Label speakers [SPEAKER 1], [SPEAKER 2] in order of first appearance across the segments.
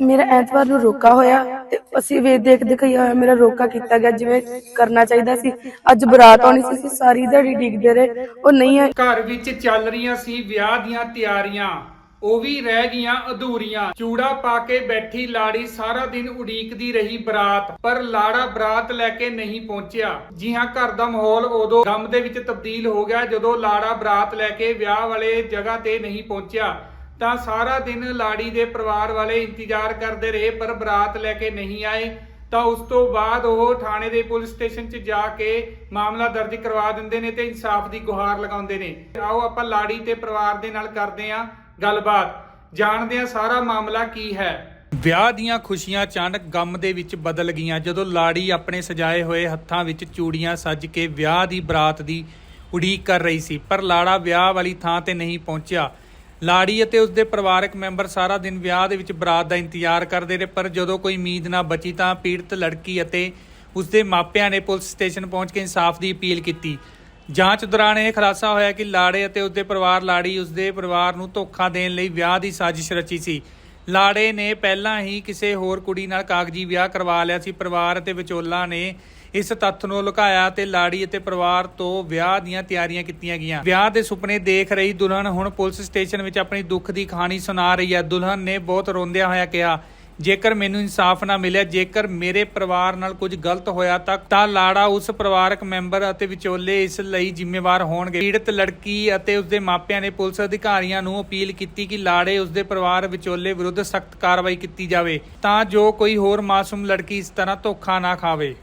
[SPEAKER 1] ਮੇਰਾ ਐਤਵਾਰ ਨੂੰ ਰੋਕਾ ਹੋਇਆ ਤੇ ਅਸੀਂ ਵੇ ਦੇਖ ਦਿਖਾਇਆ ਹੋਇਆ ਮੇਰਾ ਰੋਕਾ ਕੀਤਾ ਗਿਆ, ਜਿਵੇਂ ਕਰਨਾ ਚਾਹੀਦਾ ਸੀ। ਅੱਜ ਬਰਾਤ ਆਉਣੀ ਸੀ, ਅਸੀਂ ਸਾਰੀ ਦਿਹਾੜੀ ਡਿੱਗਦੇ ਰਹੇ। ਉਹ ਨਹੀਂ ਆਏ।
[SPEAKER 2] ਘਰ ਵਿੱਚ ਚੱਲ ਰਹੀਆਂ ਸੀ ਵਿਆਹ ਦੀਆਂ ਤਿਆਰੀਆਂ। ਉਹ ਵੀ ਰਹਿ ਗਈਆਂ ਅਧੂਰੀਆਂ। ਚੂੜਾ ਪਾ ਕੇ ਬੈਠੀ ਲਾੜੀ ਸਾਰਾ ਦਿਨ ਉਡੀਕਦੀ ਰਹੀ ਬਰਾਤ, ਪਰ ਲਾੜਾ ਬਰਾਤ ਲੈ ਕੇ ਨਹੀਂ ਪਹੁੰਚਿਆ। ਜੀ ਹਾਂ ਘਰ ਦਾ ਮਾਹੌਲ ਉਦੋਂ ਗਮ ਦੇ ਵਿੱਚ ਤਬਦੀਲ ਹੋ ਗਿਆ ਜਦੋਂ ਲਾੜਾ ਬਰਾਤ ਲੈ ਕੇ ਵਿਆਹ ਵਾਲੇ ਜਗ੍ਹਾ ਤੇ ਨਹੀਂ ਪਹੁੰਚਿਆ। ਤਾਂ ਸਾਰਾ ਦਿਨ ਲਾੜੀ ਦੇ ਪਰਿਵਾਰ ਵਾਲੇ ਇੰਤਜ਼ਾਰ ਕਰਦੇ ਰਹੇ, ਪਰ ਬਰਾਤ ਲੈ ਕੇ ਨਹੀਂ ਆਏ। ਤਾਂ ਉਸ ਤੋਂ ਬਾਅਦ ਉਹ ਥਾਣੇ ਦੇ ਪੁਲਿਸ ਸਟੇਸ਼ਨ 'ਚ ਜਾ ਕੇ ਮਾਮਲਾ ਦਰਜ ਕਰਵਾ ਦਿੰਦੇ ਨੇ ਤੇ ਇਨਸਾਫ ਦੀ ਗੁਹਾਰ ਲਗਾਉਂਦੇ ਨੇ। ਆਓ ਆਪਾਂ ਲਾੜੀ ਤੇ ਪਰਿਵਾਰ ਦੇ ਨਾਲ ਕਰਦੇ ਆਂ ਗੱਲਬਾਤ। ਜਾਣਦੇ ਆਂ ਸਾਰਾ ਮਾਮਲਾ ਕੀ ਹੈ। ਵਿਆਹ ਦੀਆਂ ਖੁਸ਼ੀਆਂ ਅਚਾਨਕ ਗਮ ਦੇ ਵਿੱਚ ਬਦਲ ਗਈਆਂ। ਜਦੋਂ ਲਾੜੀ ਆਪਣੇ ਸਜਾਏ ਹੋਏ ਹੱਥਾਂ ਵਿੱਚ ਚੂੜੀਆਂ ਸੱਜ ਕੇ ਵਿਆਹ ਦੀ ਬਰਾਤ ਦੀ ਉਡੀਕ ਕਰ ਰਹੀ ਸੀ, ਪਰ ਲਾੜਾ ਵਿਆਹ ਵਾਲੀ ਥਾਂ ਤੇ ਨਹੀਂ ਪਹੁੰਚਿਆ। ਲਾੜੀ ਅਤੇ ਉਸਦੇ ਪਰਿਵਾਰਕ ਮੈਂਬਰ ਸਾਰਾ ਦਿਨ ਵਿਆਹ ਦੇ ਵਿੱਚ ਬਰਾਤ ਦਾ ਇੰਤਜ਼ਾਰ ਕਰਦੇ ਰਹੇ, ਪਰ ਜਦੋਂ ਕੋਈ ਉਮੀਦ ਨਾ ਬਚੀ ਤਾਂ ਪੀੜਤ ਲੜਕੀ ਅਤੇ ਉਸਦੇ ਮਾਪਿਆਂ ਨੇ ਪੁਲਿਸ ਸਟੇਸ਼ਨ ਪਹੁੰਚ ਕੇ ਇਨਸਾਫ ਦੀ ਅਪੀਲ ਕੀਤੀ। ਜਾਂਚ ਦੌਰਾਨ ਇਹ ਖੁਲਾਸਾ ਹੋਇਆ ਕਿ ਲਾੜੇ ਅਤੇ ਉਸਦੇ ਪਰਿਵਾਰ, ਲਾੜੀ ਉਸਦੇ ਪਰਿਵਾਰ ਨੂੰ ਧੋਖਾ ਦੇਣ ਲਈ ਵਿਆਹ ਦੀ ਸਾਜ਼ਿਸ਼ ਰਚੀ ਸੀ। ਲਾੜੇ ਨੇ ਪਹਿਲਾਂ ਹੀ ਕਿਸੇ ਹੋਰ ਕੁੜੀ ਨਾਲ ਕਾਗਜ਼ੀ ਵਿਆਹ ਕਰਵਾ ਲਿਆ ਸੀ। ਪਰਿਵਾਰ ਅਤੇ ਵਿਚੋਲਾ ਨੇ ਇਸ ਤੱਥ ਨੂੰ ਲੁਕਾਇਆ ਤੇ ਲਾੜੀ ਅਤੇ ਪਰਿਵਾਰ ਤੋਂ ਵਿਆਹ ਦੀਆਂ ਤਿਆਰੀਆਂ ਕੀਤੀਆਂ ਗਈਆਂ। ਵਿਆਹ ਦੇ ਸੁਪਨੇ ਦੇਖ ਰਹੀ ਦੁਲਹਨ ਹੁਣ ਪੁਲਿਸ ਸਟੇਸ਼ਨ ਵਿੱਚ ਆਪਣੀ ਦੁੱਖ ਦੀ ਕਹਾਣੀ ਸੁਣਾ ਰਹੀ ਹੈ। ਦੁਲਹਨ ਨੇ ਬਹੁਤ ਰੋਂਦਿਆਂ ਹੋਇਆ ਕਿਹਾ, ਜੇਕਰ ਮੈਨੂੰ ਇਨਸਾਫ ਨਾ ਮਿਲਿਆ, ਜੇਕਰ ਮੇਰੇ ਪਰਿਵਾਰ ਨਾਲ ਕੁਝ ਗਲਤ ਹੋਇਆ ਤਾਂ ਤਾਂ ਲਾੜਾ ਉਸ ਪਰਿਵਾਰਕ ਮੈਂਬਰ ਅਤੇ ਵਿਚੋਲੇ ਇਸ ਲਈ ਜ਼ਿੰਮੇਵਾਰ ਹੋਣਗੇ। ਪੀੜਤ ਲੜਕੀ ਅਤੇ ਉਸਦੇ ਮਾਪਿਆਂ ਨੇ ਪੁਲਿਸ ਅਧਿਕਾਰੀਆਂ ਨੂੰ ਅਪੀਲ ਕੀਤੀ ਕਿ ਲਾੜੇ ਉਸਦੇ ਪਰਿਵਾਰ ਵਿਚੋਲੇ ਵਿਰੁੱਧ ਸਖਤ ਕਾਰਵਾਈ ਕੀਤੀ ਜਾਵੇ, ਤਾਂ ਜੋ ਕੋਈ ਹੋਰ ਮਾਸੂਮ ਲੜਕੀ ਇਸ ਤਰ੍ਹਾਂ ਧੋਖਾ ਨਾ ਖਾਵੇ।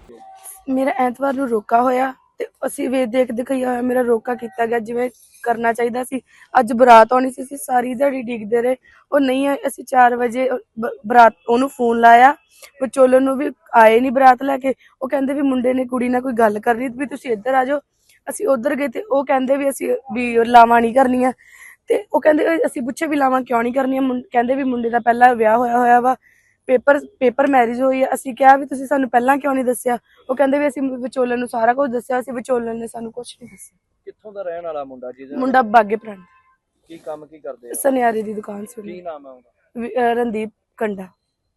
[SPEAKER 1] ਮੇਰਾ ਐਤਵਾਰ ਨੂੰ ਰੋਕਾ ਹੋਇਆ ਤੇ ਅਸੀਂ ਵੇ ਦੇਖ ਦਿਖਾਇਆ ਹੋਇਆ ਮੇਰਾ ਰੋਕਾ ਕੀਤਾ ਗਿਆ, ਜਿਵੇਂ ਕਰਨਾ ਚਾਹੀਦਾ ਸੀ। ਅੱਜ ਬਰਾਤ ਆਉਣੀ ਸੀ, ਅਸੀਂ ਸਾਰੀ ਦਿਹਾੜੀ ਡਿੱਗਦੇ ਰਹੇ। ਉਹ ਨਹੀਂ ਆਏ, ਅਸੀਂ 4 ਵਜੇ ਬ- ਬਰਾਤ, ਉਹਨੂੰ ਫੋਨ ਲਾਇਆ। ਵਿਚੋਲਨ ਨੂੰ ਵੀ ਆਏ ਨਹੀਂ ਬਰਾਤ ਲੈ ਕੇ। ਉਹ ਕਹਿੰਦੇ ਵੀ ਮੁੰਡੇ ਨੇ ਕੁੜੀ ਨਾਲ ਕੋਈ ਗੱਲ ਕਰਨੀ ਵੀ ਤੁਸੀਂ ਇੱਧਰ ਆ ਜਾਓ। ਅਸੀਂ ਉੱਧਰ ਗਏ ਤੇ ਉਹ ਕਹਿੰਦੇ ਵੀ ਅਸੀਂ ਵੀ ਲਾਵਾਂ ਨਹੀਂ ਕਰਨੀਆਂ। ਤੇ ਉਹ ਕਹਿੰਦੇ, ਅਸੀਂ ਪੁੱਛੇ ਵੀ ਲਾਵਾਂ ਕਿਉਂ ਨਹੀਂ ਕਰਨੀਆਂ? ਮੁੰ- ਕਹਿੰਦੇ ਵੀ ਮੁੰਡੇ ਦਾ ਪਹਿਲਾਂ ਵਿਆਹ ਹੋਇਆ ਹੋਇਆ ਵਾ। ਪੇਪਰ ਪੇਪਰ ਮੈਰਿਜ ਹੋਈ ਹੈ ਅਸੀਂ ਕਿਹਾ ਵੀ ਤੁਸੀਂ ਸਾਨੂੰ ਪਹਿਲਾਂ ਕਿਉਂ ਨਹੀਂ ਦੱਸਿਆ? ਉਹ ਕਹਿੰਦੇ ਵੀ ਅਸੀਂ ਵਿਚੋਲਨ ਨੂੰ ਸਾਰਾ ਕੁਝ ਦੱਸਿਆ ਸੀ ਵਿਚੋਲਨ ਨੇ ਸਾਨੂੰ ਕੁਝ ਨਹੀਂ ਦੱਸਿਆ।
[SPEAKER 3] ਕਿੱਥੋਂ ਦਾ ਰਹਿਣ ਵਾਲਾ ਮੁੰਡਾ ਜਿਹਦੇ ਨਾਲ
[SPEAKER 1] ਮੁੰਡਾ ਬਾਗੇ ਪ੍ਰਾਂਤ।
[SPEAKER 3] ਕੀ ਕੰਮ ਕੀ ਕਰਦੇ ਆ?
[SPEAKER 1] ਸੁਨਿਆਰੇ ਦੀ ਦੁਕਾਨ
[SPEAKER 3] ਕੀ। ਨਾਮ ਹੈ ਉਹਦਾ?
[SPEAKER 1] ਰਣਦੀਪ ਕੰਡਾ।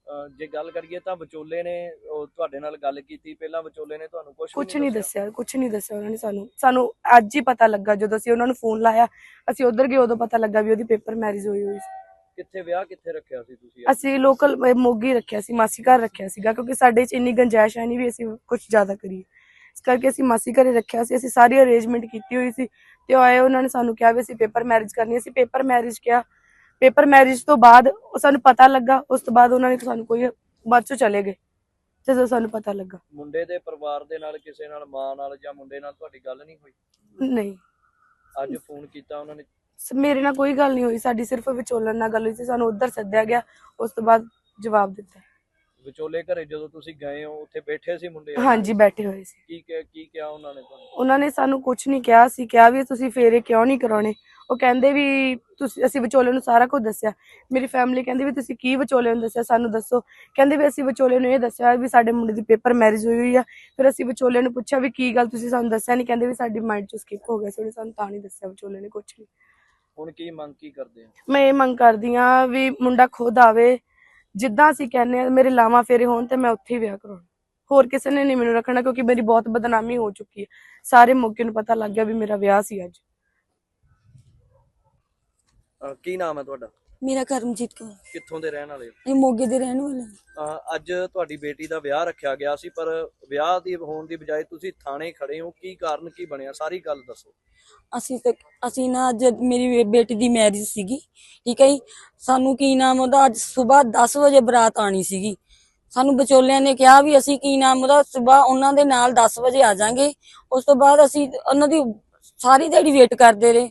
[SPEAKER 3] ਅਹ ਜੇ ਗੱਲ ਕਰੀਏ ਤਾਂ ਵਿਚੋਲੇ ਨੇ ਉਹ ਤੁਹਾਡੇ ਨਾਲ ਗੱਲ ਕੀਤੀ ਪਹਿਲਾਂ ਵਿਚੋਲੇ ਨੇ ਤੁਹਾਨੂੰ ਕੁਝ
[SPEAKER 1] ਕੁਝ ਨਹੀਂ ਦੱਸਿਆ? ਕੁਝ ਨਹੀਂ ਦੱਸਿਆ ਉਹਨਾਂ ਨੇ ਸਾਨੂੰ। ਸਾਨੂੰ ਅੱਜ ਹੀ ਪਤਾ ਲੱਗਾ ਜਦੋਂ ਅਸੀਂ ਉਹਨਾਂ ਨੂੰ ਫੋਨ ਲਾਇਆ ਅਸੀਂ ਉਧਰ ਗਏ ਉਦੋਂ ਪਤਾ ਲੱਗਾ ਵੀ ਉਹਦੀ ਪੇਪਰ ਮੈਰਿਜ ਹੋਈ ਹੋਈ ਸੀ।
[SPEAKER 3] ਕਿੱਥੇ ਵਿਆਹ ਕਿੱਥੇ ਰੱਖਿਆ ਸੀ ਤੁਸੀਂ
[SPEAKER 1] ਅਸੀਂ ਲੋਕਲ ਮੋਗੀ ਰੱਖਿਆ ਸੀ ਮਾਸੀ ਘਰ ਰੱਖਿਆ ਸੀਗਾ ਕਿਉਂਕਿ ਸਾਡੇ 'ਚ ਇੰਨੀ ਗੰਜਾਇਸ਼ ਹੈ ਨਹੀਂ ਵੀ ਅਸੀਂ ਕੁਝ ਜ਼ਿਆਦਾ ਕਰੀਏ। ਇਸ ਕਰਕੇ ਅਸੀਂ ਮਾਸੀ ਘਰੇ ਰੱਖਿਆ ਸੀ ਅਸੀਂ ਸਾਰੀ ਅਰੇਂਜਮੈਂਟ ਕੀਤੀ ਹੋਈ ਸੀ ਤੇ ਉਹ ਆਏ ਉਹਨਾਂ ਨੇ ਸਾਨੂੰ ਕਿਹਾ ਵੀ ਅਸੀਂ ਪੇਪਰ ਮੈਰਿਜ ਕਰਨੀ। ਅਸੀਂ ਪੇਪਰ ਮੈਰਿਜ ਕਿਹਾ। ਪੇਪਰ ਮੈਰਿਜ ਤੋਂ ਬਾਅਦ ਉਹ ਸਾਨੂੰ ਪਤਾ ਲੱਗਾ ਉਸ ਤੋਂ ਬਾਅਦ ਉਹਨਾਂ ਨੇ ਸਾਨੂੰ ਕੋਈ ਬਾਅਦ ਚੋਂ ਚਲੇ ਗਏ ਜਦੋਂ ਸਾਨੂੰ ਪਤਾ ਲੱਗਾ।
[SPEAKER 3] ਮੁੰਡੇ ਦੇ ਪਰਿਵਾਰ ਦੇ ਨਾਲ ਕਿਸੇ ਨਾਲ ਮਾਂ ਨਾਲ ਜਾਂ ਮੁੰਡੇ ਨਾਲ ਤੁਹਾਡੀ ਗੱਲ ਨਹੀਂ ਹੋਈ?
[SPEAKER 1] ਨਹੀਂ।
[SPEAKER 3] ਅੱਜ ਫੋਨ ਕੀਤਾ ਉਹਨਾਂ ਨੇ
[SPEAKER 1] ਮੇਰੇ ਨਾਲ ਕੋਈ ਗੱਲ ਨਹੀਂ ਹੋਈ ਸਾਡੀ ਸਿਰਫ ਵਿਚੋਲਨ ਨਾਲ ਗੱਲ ਹੋਈ ਸੀ ਸਾਨੂੰ ਉੱਧਰ ਸੱਦਿਆ ਗਿਆ ਉਸ ਤੋਂ ਬਾਅਦ ਜਵਾਬ ਦਿੱਤਾ।
[SPEAKER 3] ਵਿਚੋਲੇ ਘਰੇ ਜਦੋਂ ਤੁਸੀਂ ਗਏ ਹੋ ਉੱਥੇ ਬੈਠੇ ਸੀ ਮੁੰਡੇ?
[SPEAKER 1] ਹਾਂਜੀ ਬੈਠੇ ਹੋਏ ਸੀ।
[SPEAKER 3] ਕੀ ਕਿਹਾ ਕੀ ਕਿਹਾ ਉਹਨਾਂ ਨੇ ਤੁਹਾਨੂੰ?
[SPEAKER 1] ਉਹਨਾਂ ਨੇ ਸਾਨੂੰ ਕੁਝ ਨਹੀਂ ਕਿਹਾ ਸੀ ਕਿਹਾ ਵੀ ਤੁਸੀਂ ਫੇਰੇ ਕਿਉਂ ਨਹੀਂ ਕਰਾਉਣੇ? ਉਹ ਕਹਿੰਦੇ ਵੀ ਤੁਸੀਂ ਅਸੀਂ ਵਿਚੋਲੇ ਨੂੰ ਸਾਰਾ ਕੁਝ ਦੱਸਿਆ। ਮੇਰੀ ਫੈਮਿਲੀ ਕਹਿੰਦੀ ਵੀ ਤੁਸੀਂ ਕੀ ਵਿਚੋਲੇ ਨੂੰ ਦੱਸਿਆ ਸਾਨੂੰ ਦੱਸੋ। ਕਹਿੰਦੇ ਵੀ ਅਸੀਂ ਵਿਚੋਲੇ ਨੂੰ ਇਹ ਦੱਸਿਆ ਵੀ ਸਾਡੇ ਮੁੰਡੇ ਦੀ ਪੇਪਰ ਮੈਰਿਜ ਹੋਈ ਹੋਈ ਆ ਫਿਰ ਅਸੀਂ ਵਿਚੋਲੇ ਨੂੰ ਪੁੱਛਿਆ ਵੀ ਕੀ ਗੱਲ ਤੁਸੀਂ ਸਾਨੂੰ ਦੱਸਿਆ ਨਹੀਂ? ਕਹਿੰਦੇ ਵੀ ਸਾਡੀ ਮਾਈਂਡ ਚੋਂ ਸਕਿਪ ਹੋ ਗਿਆ ਸੀ ਉਹਨੇ ਸਾਨੂੰ ਤਾਂ ਨਹੀਂ ਦੱਸਿਆ ਵਿਚੋਲੇ ਨੇ ਕੁਝ ਨਹੀਂ।
[SPEAKER 3] ਹੁਣ ਕੀ ਮੰਗ ਕੀ ਕਰਦੇ ਆ
[SPEAKER 1] ਮੈਂ ਇਹ ਮੰਗ ਕਰਦੀ ਆ ਵੀ ਮੁੰਡਾ ਖੁਦ ਆਵੇ। ਜਿੱਦਾਂ ਅਸੀਂ ਕਹਿੰਦੇ ਆ ਮੇਰੇ ਲਾਵਾਂ ਫੇਰੇ ਹੋਣ ਤੇ ਮੈਂ ਉੱਥੇ ਹੀ ਵਿਆਹ ਕਰਾਉਣਾ। ਹੋਰ ਕਿਸੇ ਨੇ ਨਹੀਂ ਮੈਨੂੰ ਰੱਖਣਾ ਕਿਉਂਕਿ ਮੇਰੀ ਬਹੁਤ ਬਦਨਾਮੀ ਹੋ ਚੁੱਕੀ ਹੈ। ਸਾਰੇ ਮੌਕੇ ਨੂੰ ਪਤਾ ਲੱਗ ਗਿਆ ਵੀ ਮੇਰਾ ਵਿਆਹ ਸੀ ਅੱਜ।
[SPEAKER 3] ਅਹ ਕੀ ਨਾਮ ਹੈ ਤੁਹਾਡਾ?
[SPEAKER 4] ਮੇਰਾ ਕਰਮਜੀਤ ਕੌਰ।
[SPEAKER 3] ਕਿੱਥੋਂ ਦੇ ਰਹਿਣ ਵਾਲੇ ਹੋ?
[SPEAKER 4] ਇਹ ਮੋਗੇ ਦੇ ਰਹਿਣ ਵਾਲੇ ਹਾਂ।
[SPEAKER 3] ਅਹ ਅੱਜ ਤੁਹਾਡੀ ਬੇਟੀ ਦਾ ਵਿਆਹ ਰੱਖਿਆ ਗਿਆ ਸੀ ਪਰ ਵਿਆਹ ਦੀ ਹੋਣ ਦੀ ਬਜਾਏ ਤੁਸੀਂ ਥਾਣੇ ਖੜੇ ਹੋ। ਕੀ ਕਾਰਨ ਕੀ ਬਣਿਆ? ਸਾਰੀ ਗੱਲ ਦੱਸੋ।
[SPEAKER 4] ਅਸੀਂ ਤੇ ਅਸੀਂ ਨਾ ਅੱਜ ਮੇਰੀ ਬੇ- ਬੇਟੀ ਦੀ ਮੈਰਿਜ ਸੀਗੀ ਠੀਕ ਹੈ ਜੀ? ਸਾਨੂੰ ਕੀ ਨਾਮ ਉਹਦਾ? ਅੱਜ ਸਵੇਰ 10 ਵਜੇ ਬਰਾਤ ਆਣੀ ਸੀਗੀ। ਸਾਨੂੰ ਵਿਚੋਲਿਆਂ ਨੇ ਕਿਹਾ ਵੀ ਅਸੀਂ ਕੀ ਨਾਮ ਉਹਦਾ? ਸਵੇਰ ਉਹਨਾਂ ਦੇ ਨਾਲ 10 ਵਜੇ ਆ ਜਾਾਂਗੇ। ਉਸ ਤੋਂ ਬਾਅਦ ਅਸੀਂ ਉਹਨਾਂ ਦੀ ਸਾਰੀ ਦਿਹਾੜੀ ਵੇਟ ਕਰਦੇ ਰਹੇ।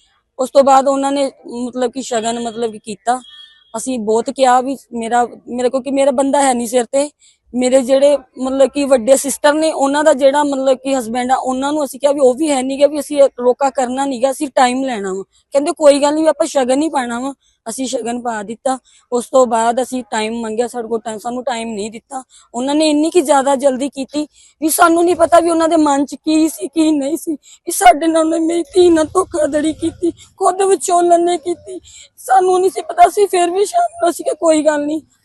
[SPEAKER 4] ਉਸ ਤੋਂ ਬਾਅਦ ਉਹਨਾਂ ਨੇ ਮਤਲਬ ਕਿ ਸ਼ਗਨ ਮਤਲਬ ਕਿ ਕੀਤਾ। ਅਸੀਂ ਬਹੁਤ ਕਿਹਾ ਵੀ ਮੇਰਾ, ਮੇਰੇ ਕੋਲ ਕਿ ਮੇਰਾ ਬੰਦਾ ਹੈ ਨਹੀਂ ਸਿਰ ਤੇ। ਮੇਰੇ ਜਿਹੜੇ ਮਤਲਬ ਕਿ ਵੱਡੇ ਸਿਸਟਰ ਨੇ, ਉਹਨਾਂ ਦਾ ਜਿਹੜਾ ਮਤਲਬ ਕਿ ਹਸਬੈਂਡ ਆ, ਉਹਨਾਂ ਨੂੰ ਅਸੀਂ ਕਿਹਾ ਵੀ ਉਹ ਵੀ ਹੈ ਨਹੀਂਗਾ ਵੀ ਅਸੀਂ ਰੋਕਾ ਕਰਨਾ ਨਹੀਂਗਾ ਅਸੀਂ ਟਾਈਮ ਲੈਣਾ ਵਾ। ਕਹਿੰਦੇ ਕੋਈ ਗੱਲ ਨਹੀਂ ਆਪਾਂ ਸ਼ਗਨ ਹੀ ਪਾਣਾ ਵਾ। ਅਸੀਂ ਸ਼ਗਨ ਪਾ ਦਿੱਤਾ। ਉਸ ਤੋਂ ਬਾਅਦ ਅਸੀਂ ਟਾਈਮ ਮੰਗਿਆ ਸਾਡੇ ਕੋਲ ਟਾਈਮ ਸਾਨੂੰ ਟਾਈਮ ਨਹੀਂ ਦਿੱਤਾ। ਉਹਨਾਂ ਨੇ ਇੰਨੀ ਕੀ ਜ਼ਿਆਦਾ ਜਲਦੀ ਕੀਤੀ ਵੀ ਸਾਨੂੰ ਨਹੀਂ ਪਤਾ ਵੀ ਉਹਨਾਂ ਦੇ ਮਨ 'ਚ ਕੀ ਸੀ, ਕੀ ਨਹੀਂ ਸੀ। ਵੀ ਸਾਡੇ ਨਾਲ ਉਹਨੇ ਮੇਰੀ ਧੀ ਨਾਲ ਧੋਖਾਧੜੀ ਕੀਤੀ, ਖੁਦ ਵਿਚੋਲਨ ਨੇ ਕੀਤੀ। ਸਾਨੂੰ ਨਹੀਂ ਸੀ ਪਤਾ ਸੀ ਫਿਰ ਵੀ ਸ਼ਾਮ ਨੂੰ ਅਸੀਂ ਕਿ ਕੋਈ ਗੱਲ ਨਹੀਂ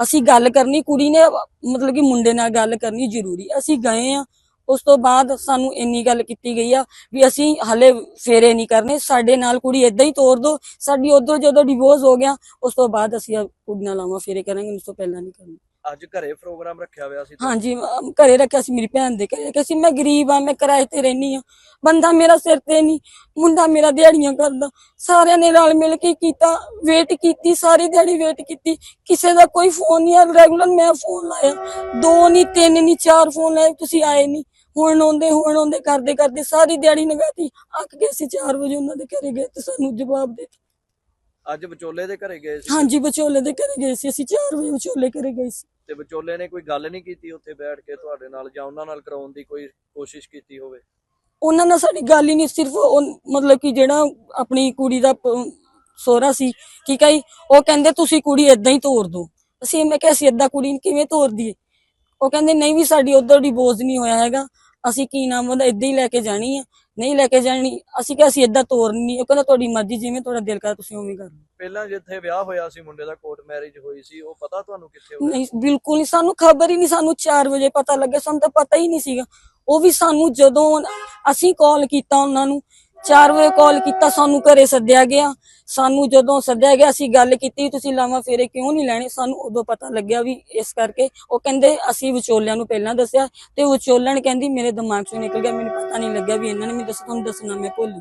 [SPEAKER 4] ਅਸੀਂ ਗੱਲ ਕਰਨੀ, ਕੁੜੀ ਨੇ ਮਤਲਬ ਕਿ ਮੁੰਡੇ ਨਾਲ ਗੱਲ ਕਰਨੀ ਜ਼ਰੂਰੀ, ਅਸੀਂ ਗਏ ਆ। ਉਸ ਤੋਂ ਬਾਅਦ ਸਾਨੂੰ ਇੰਨੀ ਗੱਲ ਕੀਤੀ ਗਈ ਆ ਵੀ ਅਸੀਂ ਹਲੇ ਫੇਰੇ ਨਹੀਂ ਕਰਨੇ, ਸਾਡੇ ਨਾਲ ਕੁੜੀ ਇਦਾਂ ਹੀ ਤੋਰ ਦੋ, ਸਾਡੀ ਉਧਰ ਜਦੋਂ ਡਿਵੋਰਸ ਹੋ ਗਿਆ, ਉਸ ਤੋਂ ਬਾਅਦ ਅਸੀਂ ਕੁੜੀ ਨਾਲ ਆਵਾਂ, ਫੇਰੇ ਕਰਾਂਗੇ, ਉਸ ਤੋਂ ਪਹਿਲਾਂ ਨਹੀਂ ਕਰਨਾ।
[SPEAKER 3] ਅੱਜ ਘਰੇ ਪ੍ਰੋਗਰਾਮ ਰੱਖਿਆ ਹੋਇਆ ਸੀ
[SPEAKER 4] ਹਾਂਜੀ, ਅਮ, ਘਰੇ ਰੱਖਿਆ ਸੀ ਮੇਰੀ ਭੈਣ ਦੇ ਘਰੇ ਰੱਖਿਆ ਸੀ। ਮੈਂ ਗਰੀਬ ਆ, ਮੈਂ ਕਿਰਾਏ ਤੇ ਰਹਿਨੀ ਆ ਬੰਦਾ ਮੇਰਾ ਸਿਰ ਤੇ ਨਹੀਂ, ਮੁੰਡਾ ਮੇਰਾ ਦਿਹਾੜੀਆਂ ਕਰਦਾ। ਸਾਰਿਆਂ ਨੇ ਰਲ ਮਿਲ ਕੇ ਕੀਤਾ ਵੇਟ ਕੀਤੀ, ਸਾਰੀ ਦਿਹਾੜੀ ਵੇਟ ਕੀਤੀ। ਕਿਸੇ ਦਾ ਕੋਈ ਫੋਨ ਨਹੀਂ ਆ ਰੈਗੂਲਰ ਮੈਂ ਫੋਨ ਲਾਇਆ। ਦੋ ਨਹੀਂ, ਤਿੰਨ ਨਹੀਂ, ਚਾਰ ਫੋਨ ਲਾਏ, ਤੁਸੀਂ ਆਏ ਨਹੀਂ। ਹੁਣ ਆਉਂਦੇ ਹੁਣ ਆਉਂਦੇ, ਕਰਦੇ ਕਰਦੇ ਸਾਰੀ ਦਿਹਾੜੀ ਲਗਾਤੀ ਅੱਕ ਗਏ ਸੀ 4 ਵਜੇ, ਉਹਨਾਂ ਦੇ ਘਰੇ ਗਏ ਤੇ ਸਾਨੂੰ ਜਵਾਬ ਦੇ ਦਿੱਤਾ।
[SPEAKER 3] ਅੱਜ ਵਿਚੋਲੇ ਦੇ ਘਰੇ ਗਏ ਸੀ?
[SPEAKER 4] ਹਾਂਜੀ ਵਿਚੋਲੇ ਦੇ ਘਰੇ ਗਏ ਸੀ। ਅਸੀਂ 4 ਵਜੇ ਵਿਚੋਲੇ ਘਰੇ ਗਏ ਸੀ।
[SPEAKER 3] ਤੇ ਵਿਚੋਲੇ ਨੇ ਕੋਈ ਗੱਲ ਨਹੀਂ ਕੀਤੀ ਉੱਥੇ ਬੈਠ ਕੇ ਤੁਹਾਡੇ ਨਾਲ ਜਾਂ ਉਹਨਾਂ ਨਾਲ ਕਰਾਉਣ ਦੀ ਕੋਈ ਕੋਸ਼ਿਸ਼ ਕੀਤੀ ਹੋਵੇ?
[SPEAKER 4] ਉਹਨਾਂ ਨਾਲ ਸਾਡੀ ਗੱਲ ਹੀ ਨਹੀਂ ਸਿਰਫ ਉਹ ਮਤਲਬ ਕਿ ਜਿਹੜਾ ਆਪਣੀ ਕੁੜੀ ਦਾ ਸਹੁਰਾ ਸੀ ਠੀਕ ਹੈ ਜੀ ਉਹ ਕਹਿੰਦੇ ਤੁਸੀਂ ਕੁੜੀ ਇਦਾਂ ਹੀ ਤੋਰ ਦਿਓ। ਅਸੀਂ ਮੈਂ ਕਿਹਾ ਅਸੀਂ ਇਦਾਂ ਕੁੜੀ ਨੂੰ ਕਿਵੇਂ ਤੋਰ ਦਈਏ? ਉਹ ਕਹਿੰਦੇ ਨਹੀਂ ਵੀ ਸਾਡੀ ਉਧਰ ਡਿਵੋਰਸ ਨਹੀਂ ਹੋਇਆ ਹੈਗਾ। ਅਸੀਂ ਕੀ ਨਾਮ ਉਹਦਾ ਇਦਾਂ ਹੀ ਲੈ ਕੇ ਜਾਣੀ ਆ। ਨਹੀਂ ਲੈ ਕੇ ਜਾਣੀ। ਅਸੀਂ ਕਿਹਾ ਅਸੀਂ ਇਦਾਂ ਤੋਰਨੀ ਨਹੀਂ। ਉਹ ਕਹਿੰਦਾ ਤੁਹਾਡੀ ਮਰਜ਼ੀ ਜਿਵੇਂ ਤੁਹਾਡਾ ਦਿਲ ਕਰਦਾ ਤੁਸੀਂ ਉਵੇਂ ਕਰ। ਲਓ
[SPEAKER 3] ਪਹਿਲਾਂ ਜਿੱਥੇ ਵਿਆਹ ਹੋਇਆ ਸੀ ਮੁੰਡੇ ਦਾ ਕੋਰਟ ਮੈਰਿਜ ਹੋਈ ਸੀ ਉਹ ਪਤਾ ਤੁਹਾਨੂੰ ਕਿੱਥੇ ਹੋਇਆ?
[SPEAKER 4] ਨਹੀਂ ਬਿਲਕੁਲ ਨਹੀਂ। ਸਾਨੂੰ ਖਬਰ ਹੀ ਨਹੀਂ। ਸਾਨੂੰ 4 ਵਜੇ ਪਤਾ ਲੱਗਿਆ। ਸਾਨੂੰ ਤਾਂ ਪਤਾ ਹੀ ਨਹੀਂ ਸੀਗਾ। ਉਹ ਵੀ ਸਾਨੂੰ ਜਦੋਂ ਅਸੀਂ ਕਾਲ ਕੀਤਾ ਉਹਨਾਂ ਨੂੰ 4 ਵਜੇ ਕਾਲ ਕੀਤਾ ਸਾਨੂੰ ਘਰੇ ਸੱਦਿਆ ਗਿਆ। ਸਾਨੂੰ ਜਦੋਂ ਸੱਦਿਆ ਗਿਆ ਅਸੀਂ ਗੱਲ ਕੀਤੀ ਤੁਸੀਂ ਲਾਵਾਂ ਫੇਰੇ ਕਿਉਂ ਨਹੀਂ ਲੈਣੇ? ਸਾਨੂੰ ਉਦੋਂ ਪਤਾ ਲੱਗਿਆ ਵੀ ਇਸ ਕਰਕੇ। ਉਹ ਕਹਿੰਦੇ ਅਸੀਂ ਵਿਚੋਲਿਆਂ ਨੂੰ ਪਹਿਲਾਂ ਦੱਸਿਆ ਤੇ ਵਿਚੋਲਣ ਕਹਿੰਦੀ ਮੇਰੇ ਦਿਮਾਗ ਚੋਂ ਨਿਕਲ ਗਿਆ ਮੈਨੂੰ ਪਤਾ ਨਹੀਂ ਲੱਗਿਆ ਵੀ ਇਹਨਾਂ ਨੇ ਮੈਨੂੰ ਦੱਸਿਆ ਤੁਹਾਨੂੰ ਦੱਸਣਾ ਮੈਂ ਭੁੱਲ ਗਈ।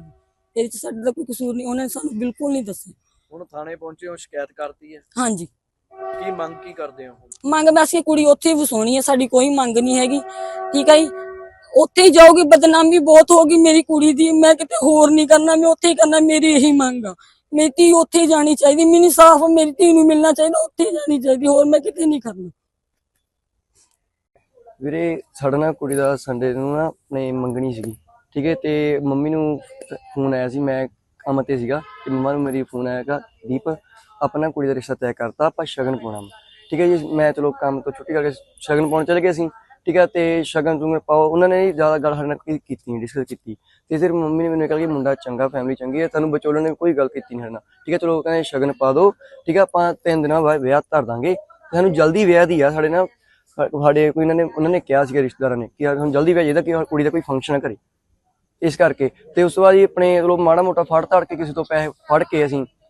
[SPEAKER 4] ਇਹਦੇ ਚ ਸਾਡਾ ਤਾਂ ਕੋਈ ਕਸੂਰ ਨਹੀਂ ਉਹਨਾਂ ਨੇ ਸਾਨੂੰ ਬਿਲਕੁਲ ਨਹੀਂ ਦੱਸਿਆ।
[SPEAKER 3] ਹੁਣ ਥਾਣੇ ਪਹੁੰਚੇ ਹੋ ਸ਼ਿਕਾਇਤ ਕਰਤੀ ਹੈ?
[SPEAKER 4] ਹਾਂਜੀ।
[SPEAKER 3] ਕੀ ਮੰਗ ਕੀ ਕਰਦੇ ਹੋ
[SPEAKER 4] ਮੰਗ ਮੈਂ ਅਸੀਂ ਕੁੜੀ ਉੱਥੇ ਹੀ ਵਸਾਉਣੀ ਹੈ ਸਾਡੀ ਕੋਈ ਮੰਗ ਨਹੀਂ ਹੈਗੀ। ਠੀਕ ਹੈ ਜੀ ਉੱਥੇ ਹੀ ਜਾਊਗੀ, ਬਦਨਾਮੀ ਬਹੁਤ ਹੋਗੀ ਮੇਰੀ ਕੁੜੀ ਦੀ, ਮੈਂ ਕਿਤੇ ਹੋਰ ਨਹੀਂ ਕਰਨਾ, ਮੈਂ ਉੱਥੇ ਹੀ ਕਰਨਾ, ਮੇਰੀ ਇਹੀ ਮੰਗ ਆ। ਮੇਰੀ ਧੀ ਉੱਥੇ ਹੀ ਜਾਣੀ ਚਾਹੀਦੀ, ਮੈਨੂੰ ਸਾਫ਼ ਮੇਰੀ ਧੀ ਨੂੰ ਮਿਲਣਾ ਚਾਹੀਦਾ, ਉੱਥੇ ਹੀ ਜਾਣੀ ਚਾਹੀਦੀ, ਹੋਰ ਮੈਂ ਕਿਤੇ ਨਹੀਂ ਕਰਨਾ।
[SPEAKER 5] ਵੀਰੇ, ਸਾਡਾ ਨਾ ਕੁੜੀ ਦਾ ਸੰਡੇ ਨੂੰ ਨਾ ਆਪਣੇ ਮੰਗਣੀ ਸੀਗੀ, ਠੀਕ ਹੈ, ਤੇ ਮੰਮੀ ਨੂੰ ਫੋਨ ਆਇਆ ਸੀ, ਮੈਂ ਕੰਮ ਤੇ ਸੀਗਾ, ਤੇ ਮੰਮਾ ਨੂੰ ਮੇਰੀ ਫੋਨ ਆਇਆਗਾ ਦੀਪ ਆਪਣਾ ਕੁੜੀ ਦਾ ਰਿਸ਼ਤਾ ਤੈਅ ਕਰਤਾ, ਆਪਾਂ ਸ਼ਗਨ ਪਾਉਣਾ ਠੀਕ ਹੈ ਜੀ, ਮੈਂ ਚਲੋ ਕੰਮ ਤੋਂ ਛੁੱਟੀ ਕਰਕੇ ਸ਼ਗਨ ਪਾਉਣ ਚਲੇ ਗਏ ਅਸੀਂ ਠੀਕ ਹੈ ਤੇ ਸ਼ਗਨ ਸੁਗਨ ਪਾਓ। ਉਹਨਾਂ ਨੇ ਜ਼ਿਆਦਾ ਗੱਲ ਸਾਡੇ ਨਾਲ ਕੀਤੀ ਨਹੀਂ ਡਿਸਕਸ ਕੀਤੀ। ਤੇ ਫਿਰ ਮੰਮੀ ਨੇ ਮੈਨੂੰ ਕਿਹਾ ਕਿ ਮੁੰਡਾ ਚੰਗਾ ਫੈਮਿਲੀ ਚੰਗੀ ਹੈ, ਤੁਹਾਨੂੰ ਵਿਚੋਲਣ ਨੇ ਕੋਈ ਗੱਲ ਕੀਤੀ ਨਹੀਂ ਸਾਡੇ ਨਾਲ। ਠੀਕ ਹੈ, ਚਲੋ ਕਹਿੰਦੇ ਸ਼ਗਨ ਪਾ ਦਿਓ ਠੀਕ ਹੈ, ਆਪਾਂ ਤਿੰਨ ਦਿਨਾਂ ਬਾਅਦ ਵਿਆਹ ਧਰ ਦਾਂਗੇ। ਸਾਨੂੰ ਜਲਦੀ ਵਿਆਹ ਦੀ ਆ, ਸਾਡੇ ਨਾਲ, ਸਾਡੇ ਕੋਈ ਇਹਨਾਂ ਨੇ, ਉਹਨਾਂ ਨੇ ਕਿਹਾ ਸੀਗਾ ਰਿਸ਼ਤੇਦਾਰਾਂ ਨੇ ਕਿ ਸਾਨੂੰ ਜਲਦੀ ਵਿਆਹ ਚਾਹੀਦਾ ਕਿ ਕੁੜੀ ਦਾ ਕੋਈ ਫੰਕਸ਼ਨ ਆ ਘਰੇ ਇਸ ਕਰਕੇ। ਤੇ ਉਸ ਤੋਂ ਬਾਅਦ ਜੀ ਆਪਣੇ, ਚਲੋ ਮਾੜਾ ਮੋਟਾ ਫੜ ਧੜ ਕੇ ਕਿਸੇ ਤੋਂ ਪੈਸੇ ਫੜ ਕੇ ਅਸੀਂ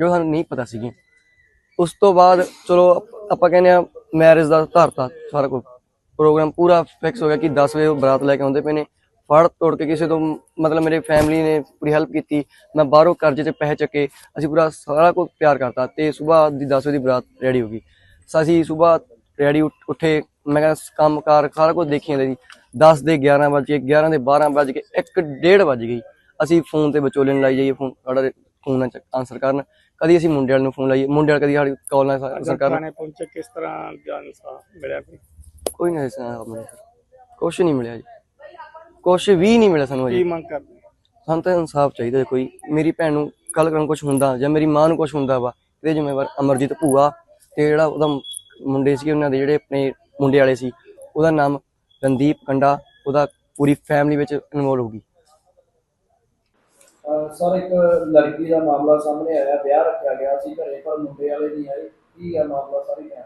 [SPEAKER 5] ਜੋ ਸਾਨੂੰ ਨਹੀਂ ਪਤਾ ਸੀਗੀ। ਉਸ ਤੋਂ ਬਾਅਦ ਚਲੋ ਆਪਾਂ ਕਹਿੰਦੇ ਆ ਮੈਰਿਜ ਦਾ ਧਰਤਾ ਸਾਰਾ ਕੁਝ ਪ੍ਰੋਗਰਾਮ ਪੂਰਾ ਫਿਕਸ ਹੋ ਗਿਆ ਕਿ 10 ਵਜੇ ਬਰਾਤ ਲੈ ਕੇ ਆਉਂਦੇ ਪਏ ਨੇ। ਫੜ ਤੋੜ ਕੇ ਕਿਸੇ ਤੋਂ ਮਤਲਬ ਮੇਰੇ ਫੈਮਿਲੀ ਨੇ ਪੂਰੀ ਹੈਲਪ ਕੀਤੀ। ਮੈਂ ਬਾਹਰੋਂ ਕਰਜ਼ੇ ਤੇ ਪੈਸੇ ਚੱਕੇ। ਅਸੀਂ ਪੂਰਾ ਸਾਰਾ ਕੁਝ ਪਿਆਰ ਕਰਤਾ ਤੇ ਸਵੇਰ ਦੀ 10 ਵਜੇ ਦੀ ਬਰਾਤ ਰੈਡੀ ਹੋ ਗਈ। ਸੋ ਅਸੀਂ ਸਵੇਰ ਰੈਡੀ ਉੱਠੇ। ਮੈਂ ਕਹਿੰਦਾ ਕੰਮ ਕਾਰ ਸਾਰਾ ਕੁਝ ਦੇਖੀ ਜਾਂਦੇ ਜੀ 10 ਦੇ 11 ਵਜੇ 11 ਦੇ 12 ਵਜ ਕੇ 1 ਡੇਢ ਵਜ ਗਈ। ਅਸੀਂ ਫੋਨ ਤੇ ਵਿਚੋਲੇ ਨੂੰ ਲਾਈ ਜਾਈਏ। ਫੋਨ ਸਾਡਾ ਫੋਨ ਨਾਲ ਆਨਸਰ ਕਰਨ। ਕਦੀ ਅਸੀਂ ਮੁੰਡੇ ਵਾਲੇ ਨੂੰ ਫੋਨ ਲਾਈਏ ਮੁੰਡੇ ਵਾਲੇ ਕਦੀ ਸਾਡੀ ਕਾਲ
[SPEAKER 6] ਅਗਰ
[SPEAKER 5] ਕਰਨ
[SPEAKER 6] ਥਾਣੇ ਪਹੁੰਚੇ ਕਿਸ ਤਰ੍ਹਾਂ ਜਾਨ ਸਾਹ ਮਿਲਿਆ ਕੋਈ?
[SPEAKER 5] ਕੋਈ ਨਹੀਂ ਸਾਡਾ ਮਿਲਿਆ। ਕੁਛ ਨਹੀਂ ਮਿਲਿਆ ਜੀ। ਕੁਛ ਵੀ ਨਹੀਂ ਮਿਲਿਆ ਸਾਨੂੰ
[SPEAKER 6] ਕੀ
[SPEAKER 5] ਅਜੇ
[SPEAKER 6] ਮੰਗ ਕਰਦੇ
[SPEAKER 5] ਸਾਨੂੰ ਤਾਂ ਇਨਸਾਫ ਚਾਹੀਦਾ ਹੈ ਕੋਈ। ਮੇਰੀ ਭੈਣ ਨੂੰ ਕੱਲ ਕਰਨ ਕੁਝ ਹੁੰਦਾ ਜਾਂ ਮੇਰੀ ਮਾਂ ਨੂੰ ਕੁਝ ਹੁੰਦਾ ਵਾ ਇਹਦੇ ਜ਼ਿੰਮੇਵਾਰ ਅਮਰਜੀਤ ਭੂਆ ਤੇ ਜਿਹੜਾ ਉਹਦਾ ਮੁੰਡੇ ਸੀ ਉਹਨਾਂ ਦੇ ਜਿਹੜੇ ਆਪਣੇ ਮੁੰਡੇ ਵਾਲੇ ਸੀ ਉਹਦਾ ਨਾਮ ਰਣਦੀਪ ਕੰਡਾ ਉਹਦਾ ਪੂਰੀ ਫੈਮਿਲੀ ਵਿੱਚ ਇਨਵੋਲ ਹੋ ਗਈ।
[SPEAKER 3] ਸਰ ਇੱਕ ਲੜਕੀ ਦਾ ਮਾਮਲਾ ਸਾਹਮਣੇ ਆਇਆ ਵਿਆਹ ਰੱਖਿਆ ਗਿਆ ਸੀ ਘਰੇ ਪਰ ਮੁੰਡੇ ਵਾਲੇ ਨਹੀਂ ਆਏ। ਕੀ ਆ ਮਾਮਲਾ ਸਾਰੀ ਕਹਿ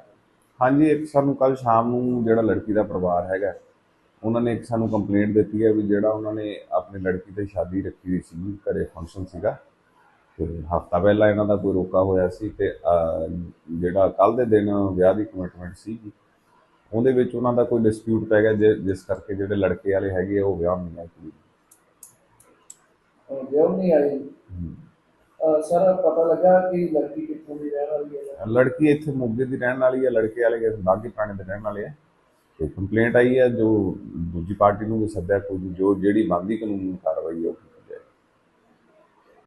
[SPEAKER 7] ਹਾਂਜੀ ਇੱਕ ਸਾਨੂੰ ਕੱਲ ਸ਼ਾਮ ਨੂੰ ਜਿਹੜਾ ਲੜਕੀ ਦਾ ਪਰਿਵਾਰ ਹੈਗਾ ਉਹਨਾਂ ਨੇ ਇੱਕ ਸਾਨੂੰ ਕੰਪਲੇਂਟ ਦਿੱਤੀ ਹੈ ਵੀ ਜਿਹੜਾ ਉਹਨਾਂ ਨੇ ਆਪਣੀ ਲੜਕੀ ਤੇ ਸ਼ਾਦੀ ਰੱਖੀ ਹੋਈ ਸੀ ਘਰੇ ਫੰਕਸ਼ਨ ਸੀਗਾ। ਤੇ ਹਫਤਾ ਪਹਿਲਾਂ ਇਹਨਾਂ ਦਾ ਕੋਈ ਰੋਕਾ ਹੋਇਆ ਸੀ ਤੇ ਜਿਹੜਾ ਕੱਲ ਦੇ ਦਿਨ ਵਿਆਹ ਦੀ ਕਮਿਟਮੈਂਟ ਸੀ ਉਹਦੇ ਵਿੱਚ ਉਹਨਾਂ ਦਾ ਕੋਈ ਡਿਸਪਿਊਟ ਪੈ ਗਿਆ ਜਿ- ਜਿਸ ਕਰਕੇ ਜਿਹੜੇ ਲੜਕੇ ਵਾਲੇ ਹੈਗੇ ਆ, ਉਹ ਵਿਆਹ ਨਹੀਂ ਆਏ। ਕੁੜੀ
[SPEAKER 3] ਸਰ ਪਤਾ ਲੱਗਾ ਕਿ ਲੜਕੀ ਕਿੱਥੋਂ ਦੀ ਰਹਿਣ ਵਾਲੀ ਹੈ।
[SPEAKER 7] ਲੜਕੀ ਇੱਥੇ ਮੋਗੇ ਦੀ ਰਹਿਣ ਵਾਲੀ ਹੈ ਲੜਕੇ ਵਾਲੇ ਬਾਗੀ ਪੁਰਾਣੇ ਦੇ ਰਹਿਣ ਵਾਲੇ ਆ। ਤੇ ਕੰਪਲੇਂਟ ਆਈ ਹੈ ਜੋ ਦੂਜੀ ਪਾਰਟੀ ਨੂੰ ਵੀ ਸੱਦਿਆ ਕੋਈ ਜੋ ਜਿਹੜੀ ਬਣਦੀ ਕਾਨੂੰਨੀ ਕਾਰਵਾਈ ਹੈ